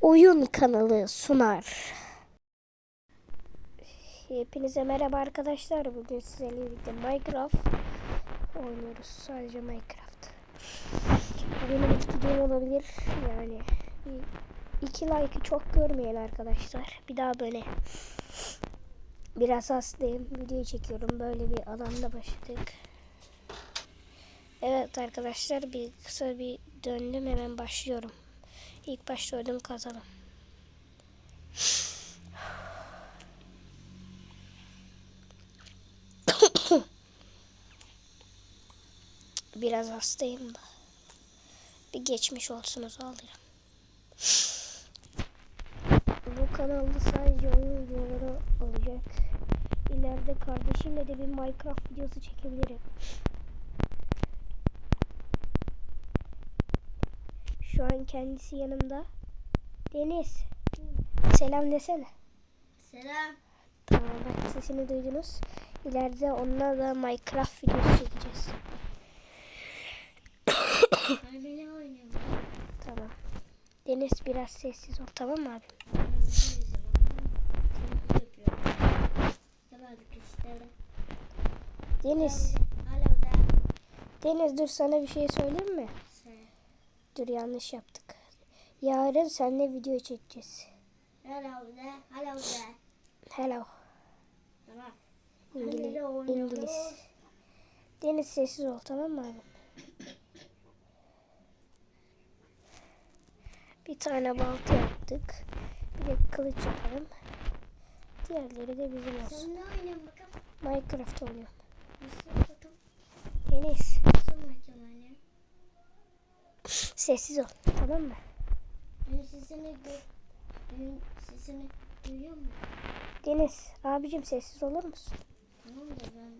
oyun kanalı sunar. Hepinize merhaba arkadaşlar. Bugün sizlerle birlikte Minecraft oynuyoruz. Sadece Minecraft. Benim ilk videom olabilir. Yani iki like'ı çok görmeyen arkadaşlar. Bir daha böyle biraz hastayım. Video çekiyorum. Böyle bir alanda başladık. Evet arkadaşlar bir kısa bir döndüm hemen başlıyorum. İlk başta ödüm kazalım. Biraz hastayım da. Bir geçmiş olsunuz alırım. Bu kanalda sadece oyun videoları olacak. İleride kardeşimle de bir Minecraft videosu çekebilirim. Şu an kendisi yanımda. Deniz. Selam desene. Selam. Tamam bak sesini duydunuz. İleride onunla da Minecraft videosu çekeceğiz. Tamam. Deniz biraz sessiz ol tamam mı abi? Deniz. Deniz dur sana bir şey söyleyeyim mi? Dur yanlış yaptık. Yarın seninle video çekeceğiz. Hala da. Hala da. Hello. Tamam. İngiliz. Deniz sessiz ol tamam mı abi? Bir tane balta yaptık. Bir de kılıç yapalım. Diğerleri de bizim olsun. Sen ne oynuyorsun bakalım? Minecraft oynuyorum. Nasıl bakalım? Deniz Nasıl maçı oynuyorsun? Sessiz ol tamam mı? Benim sesini. Benim sesini duyuyor musun? Deniz abicim sessiz olur musun? Tamam da ben...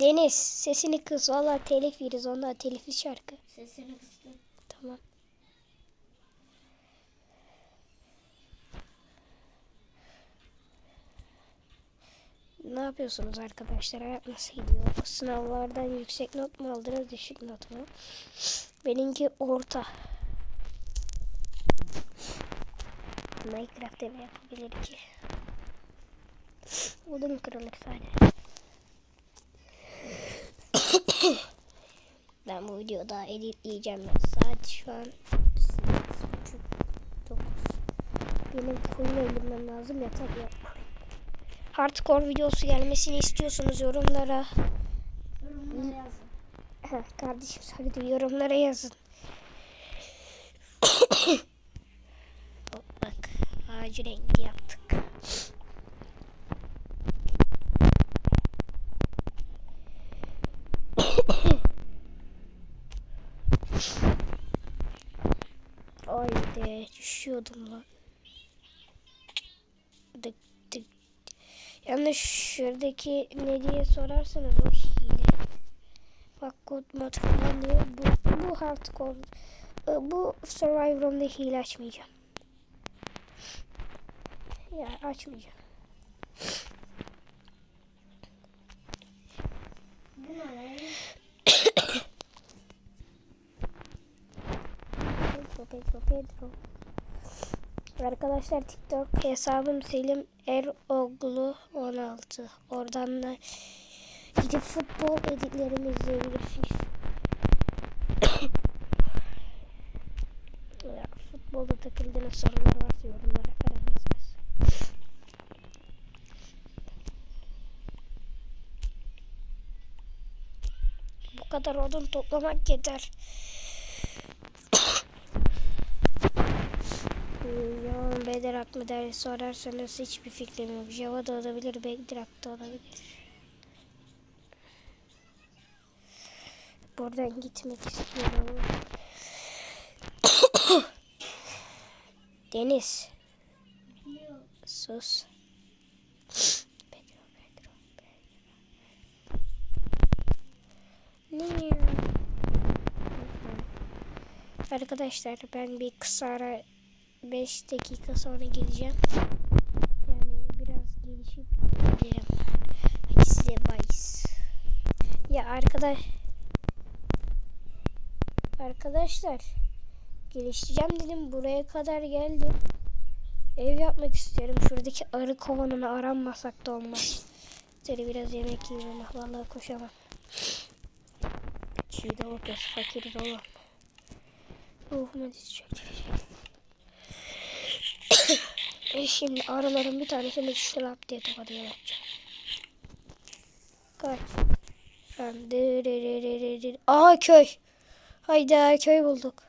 Deniz sesini kız valla telif yeriz ondan telifli şarkı. Sesini kıstım. Tamam. Ne yapıyorsunuz arkadaşlar? Hayat nasıl gidiyor? Sınavlardan yüksek not mu aldınız, düşük not mu? Benimki orta. Minecraft'ta ne yapabilir ki? Odun kırılır sadece. Ben bu videoda editleyeceğim. Saat şu an 8.30 9. Benim koyun öldürmem lazım yatak yok. Hardcore videosu gelmesini istiyorsunuz yorumlara. Yorumlara yazın. Kardeşim söyledi yorumlara yazın. Hop, Bak ağacı yaptık. Yalnız şuradaki ne diye sorarsanız o hile. Bak god mod falan diyor. Bu, bu hardcore. e, Bu Survivor'ımda hile açmayacağım. Ya açmayacağım. Pedro, Pedro, Pedro. Arkadaşlar TikTok hesabım Selim Eroglu 16. Oradan da gidip futbol editlerimi izleyebilirsiniz. ya, futbolda takıldığınız sorular varsa yorumlara falan yazarız. Bu kadar odun toplamak yeter. Ya Bedrock mı der sorarsanız hiçbir fikrim yok. Java da olabilir, Bedrock da olabilir. Buradan gitmek istiyorum. Deniz, sus. Arkadaşlar ben bir kısa ara 5 dakika sonra geleceğim. Yani biraz gelişip gelirim. Hadi size bye. Ya arkadaş Arkadaşlar geliştireceğim dedim buraya kadar geldim. Ev yapmak istiyorum. Şuradaki arı kovanını aranmasak da olmaz. Şöyle biraz yemek yiyeyim ama vallahi koşamam. Çiğ de olacağız fakiriz oğlum. Ruhuma dizecek. E şimdi arıların bir tanesini şılap diye tokadıyor yapacağım. Kaç. Aa köy. Hayda köy bulduk.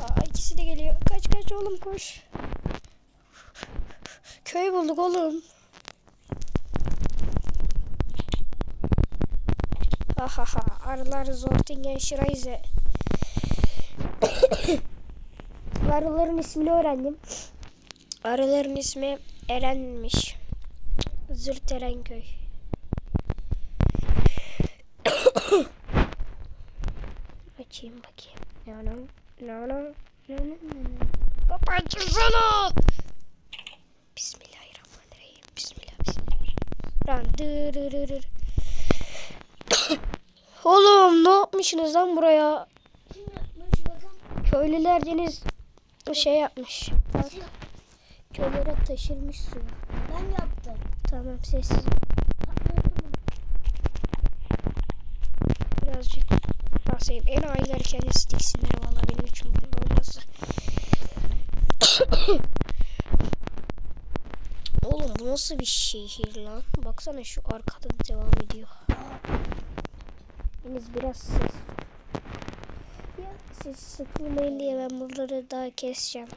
Aa ikisi de geliyor. Kaç kaç oğlum koş. Köy bulduk oğlum. Ha ha ha. Arılar Zortingen Schreise. Arıların ismini öğrendim. Arıların ismi Eren'miş. Zırt Erenköy. Açayım bakayım. No no no no. Baba açılsana. Bismillahirrahmanirrahim. Bismillah bismillah. Oğlum ne yapmışsınız lan buraya? Köylüler deniz şey yapmış. Bak köylere taşırmış suyu. Ben yaptım. Tamam sessiz. Birazcık bahsedeyim. En aileler kendisi diksinler valla benim için burada olmaz. Oğlum bu nasıl bir şehir lan? Baksana şu arkada da devam ediyor. Deniz biraz ses. Siz sıkılmayın diye ben buraları daha keseceğim.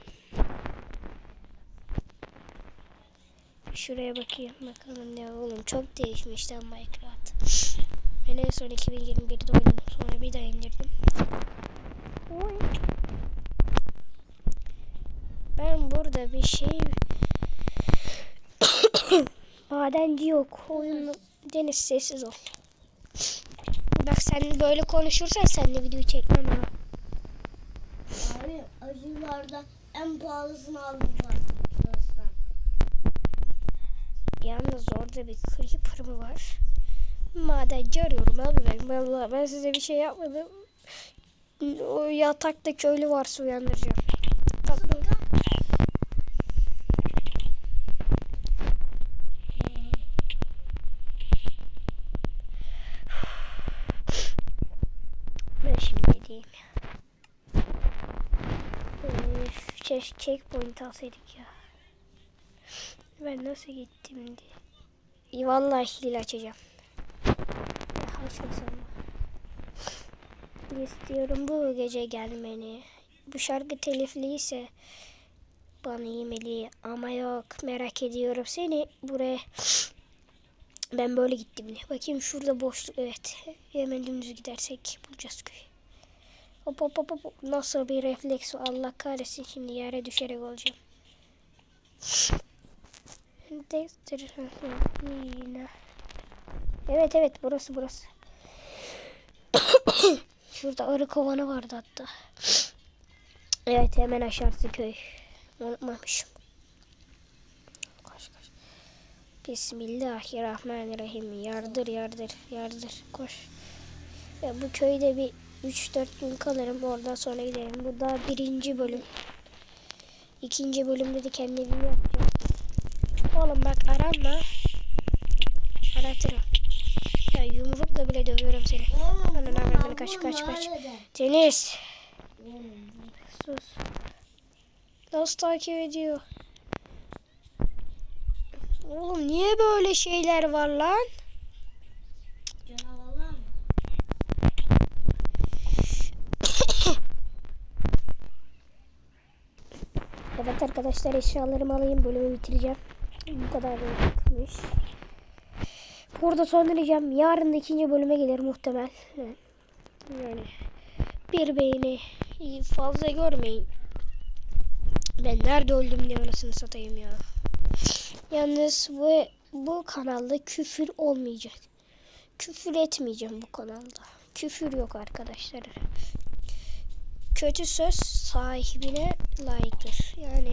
Şuraya bakayım bakalım ne oğlum çok değişmiş lan Minecraft. Ben en son 2021'de oynadım sonra bir daha indirdim. Oy. Ben burada bir şey madenci yok. Oyun Deniz sessiz ol. Bak sen böyle konuşursan sen de video çekmem ha. Abi acılarda en pahalısını aldım. Şurasından. Yalnız orada bir creeper mı var? Madenci arıyorum abi ben. Vallahi ben size bir şey yapmadım. O yatakta köylü varsa uyandıracağım. Nasıl bakalım? Ben şimdi diyeyim ya. Check, checkpoint alsaydık ya. Ben nasıl gittim diye. Vallahi hile açacağım. Ya açmasam? İstiyorum bu gece gelmeni. Bu şarkı telifliyse bana yemeli ama yok merak ediyorum seni buraya ben böyle gittim. Bakayım şurada boşluk evet. Hemen dümdüz gidersek bulacağız köyü. Hop hop hop hop. Nasıl bir refleks Allah kahretsin şimdi yere düşerek olacağım. Evet evet burası burası. Şurada arı kovanı vardı hatta. Evet hemen aşağısı köy. Unutmamışım. Koş koş. Bismillahirrahmanirrahim. Yardır yardır yardır. Koş. Ya bu köyde bir 3-4 gün kalırım. Oradan sonra giderim. Bu daha birinci bölüm. İkinci bölümde de kendi evimi yapacağım. Oğlum bak aranma. Aratırım. Ya yumrukla bile dövüyorum seni. Ananı avradını kaç, kaç, kaç. Deniz. Sus. Nasıl takip ediyor? Oğlum niye böyle şeyler var lan? Canavarlar mı? Evet arkadaşlar eşyalarımı alayım bölümü bitireceğim. Bu kadar da yapmış. Burada sonlayacağım. Yarın ikinci bölüme gelir muhtemel. Yani bir beğeni fazla görmeyin. Ben nerede öldüm diye anasını satayım ya. Yalnız bu, bu kanalda küfür olmayacak. Küfür etmeyeceğim bu kanalda. Küfür yok arkadaşlar. Kötü söz sahibine layıktır. Yani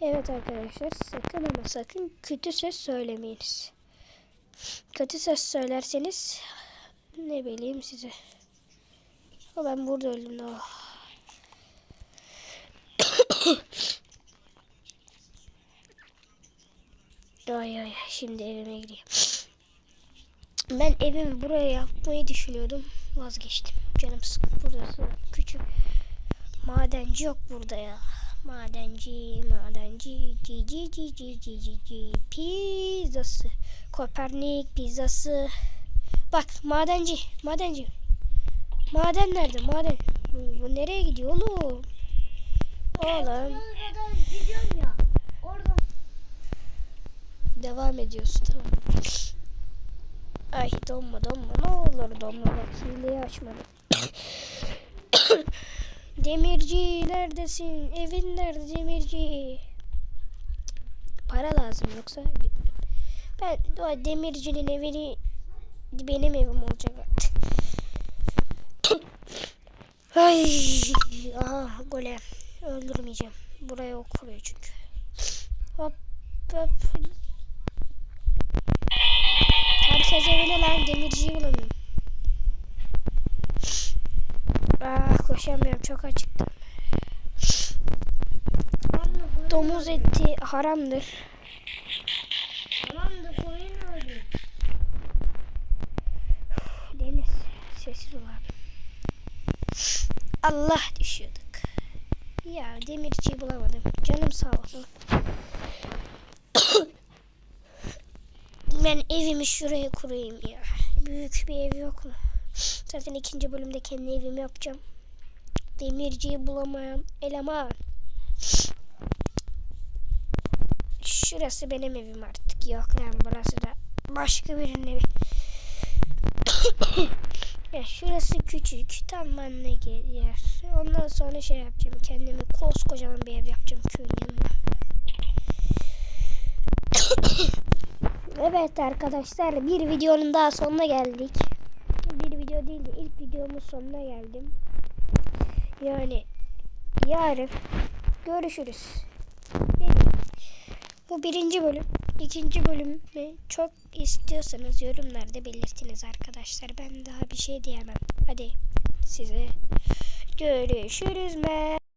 evet arkadaşlar sakın ama sakın kötü söz söylemeyiniz. Kötü söz söylerseniz ne bileyim size. Ha, ben burada öldüm daha. ay ay şimdi evime gireyim. Ben evimi buraya yapmayı düşünüyordum. Vazgeçtim. Canım sık burası küçük. Madenci yok burada ya. Madenci, madenci, ci ci ci ci ci ci ci pizzası. Kopernik pizzası. Bak madenci, madenci. Maden nerede? Maden. Bu, bu nereye gidiyor oğlum? Oğlum ya. Orada devam ediyorsun tamam. Ay donma donma ne olur donma bak hileyi açmadım. Demirci neredesin? Evin nerede demirci? Para lazım yoksa ben o demircinin evini benim evim olacak artık. Ay, aha golem. Öldürmeyeceğim. Buraya ok vuruyor çünkü. Hop hop. Ses evine lan demirciyi bulamıyorum. Ah koşamıyorum çok acıktım. Domuz eti haramdır. Tamam da koyun öldü. Deniz sessiz ol abi. Allah düşüyorduk. Ya demirciyi bulamadım. Canım sağ olsun. ben evimi şuraya kurayım ya. Büyük bir ev yok mu? Zaten ikinci bölümde kendi evimi yapacağım. Demirciyi bulamayan eleman. Şurası benim evim artık. Yok lan burası da başka birinin evi. Ya şurası küçük. Tam benlik yer. Ondan sonra şey yapacağım. Kendime koskocaman bir ev yapacağım köyün yanına. evet arkadaşlar bir videonun daha sonuna geldik. Video değil de ilk videomun sonuna geldim. Yani yarın görüşürüz. Bu birinci bölüm. İkinci bölümü çok istiyorsanız yorumlarda belirtiniz arkadaşlar. Ben daha bir şey diyemem. Hadi size görüşürüz. be.